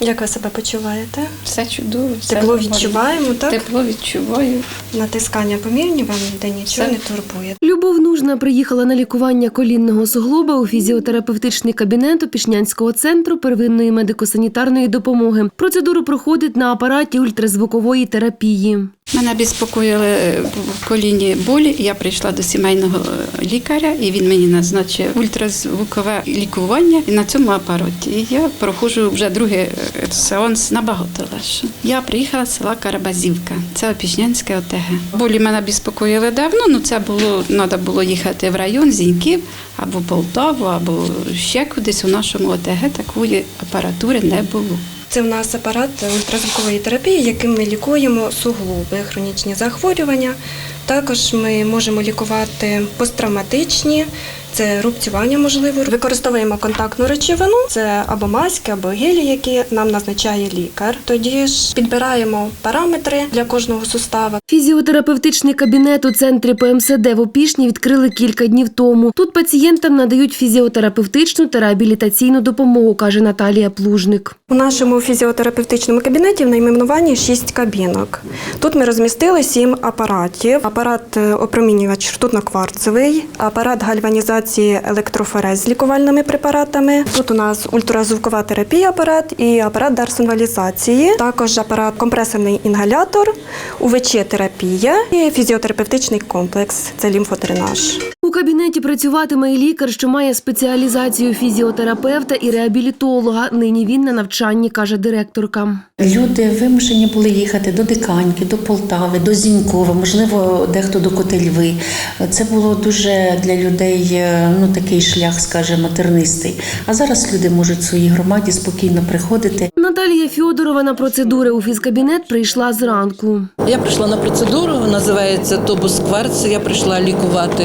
Як ви себе почуваєте? Все чудово. все Тепло нормально. відчуваємо, так? Тепло відчуваю. Натискання помірні, вам де нічого Все. не турбує. Любов Нужна приїхала на лікування колінного суглоба у фізіотерапевтичний кабінет Опішнянського центру первинної медико-санітарної допомоги. Процедуру проходить на апараті ультразвукової терапії. Мене безпокоїли е, коліні болі. Я прийшла до сімейного е, лікаря, і він мені назначив ультразвукове лікування на цьому апараті. І я проходжу вже другий е, сеанс набагато легше. Я приїхала з села Карабазівка, це Опішнянське ОТГ. Болі мене безпокоїли давно. Ну це було треба було їхати в район Зіньків або Полтаву, або ще кудись. У нашому ОТГ такої апаратури не було. Це в нас апарат ультразвукової терапії, яким ми лікуємо суглоби, хронічні захворювання. Також ми можемо лікувати посттравматичні, це рубцювання можливо. Використовуємо контактну речовину, це або маски, або гелі, які нам назначає лікар. Тоді ж підбираємо параметри для кожного сустава. Фізіотерапевтичний кабінет у центрі ПМСД в Опішні відкрили кілька днів тому. Тут пацієнтам надають фізіотерапевтичну та реабілітаційну допомогу, каже Наталія Плужник. У нашому фізіотерапевтичному кабінеті в найменуванні 6 кабінок. Тут ми розмістили 7 апаратів. Апарат е, опромінювач ртутно-кварцевий, апарат гальванізації електрофорез з лікувальними препаратами. Тут у нас ультразвукова терапія апарат і апарат дарсонвалізації, Також апарат компресорний інгалятор, УВЧ-терапія і фізіотерапевтичний комплекс це лімфодренаж. У кабінеті працюватиме і лікар, що має спеціалізацію фізіотерапевта і реабілітолога. Нині він на навчанні, каже директорка. Люди вимушені були їхати до Диканьки, до Полтави, до Зінькова, можливо, дехто до Котельви. Це було дуже для людей е, ну такий шлях, скажімо, тернистий. А зараз люди можуть в своїй громаді спокійно приходити. Наталія Фьодорова на процедури у фізкабінет прийшла зранку. Я прийшла на процедуру, називається тобус кварц. Я прийшла лікувати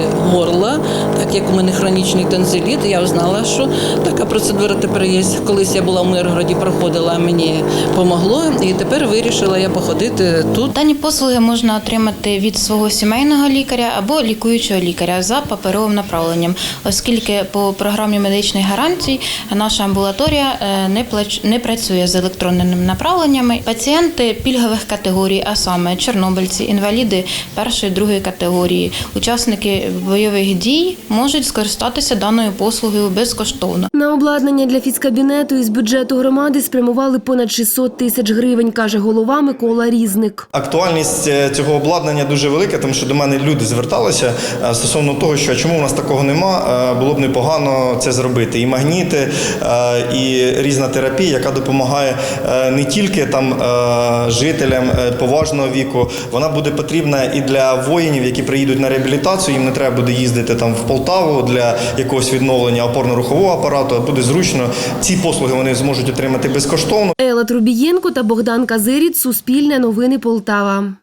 горло, так як у мене хронічний тонзиліт. Я знала, що така процедура тепер є. Колись я була в Миргороді, проходила, мені помогло, і тепер вирішила я походити тут. Дані послуги можна отримати від свого сімейного лікаря або лікуючого лікаря за паперовим направленням, оскільки по програмі медичних гарантій наша амбулаторія е, не не працює з електронними направленнями. Пацієнти пільгових категорій, а саме чорнобильці, інваліди першої другої категорії, учасники бойових дій можуть скористатися даною послугою безкоштовно. На обладнання для фізкабінету із бюджету громади спрямували понад 600 тисяч гривень, каже голова Микола Різник. Актуальність е, цього обладнання дуже велика, тому що до мене люди зверталися е, стосовно того, що чому у нас такого нема, е, було б непогано це зробити. І магніти, і різна терапія, яка допомагає не тільки там жителям поважного віку, вона буде потрібна і для воїнів, які приїдуть на реабілітацію. Їм не треба буде їздити там в Полтаву для якогось відновлення опорно-рухового апарату. Буде зручно. Ці послуги вони зможуть отримати безкоштовно. Ела Трубієнко та Богдан Казиріць, Суспільне новини Полтава.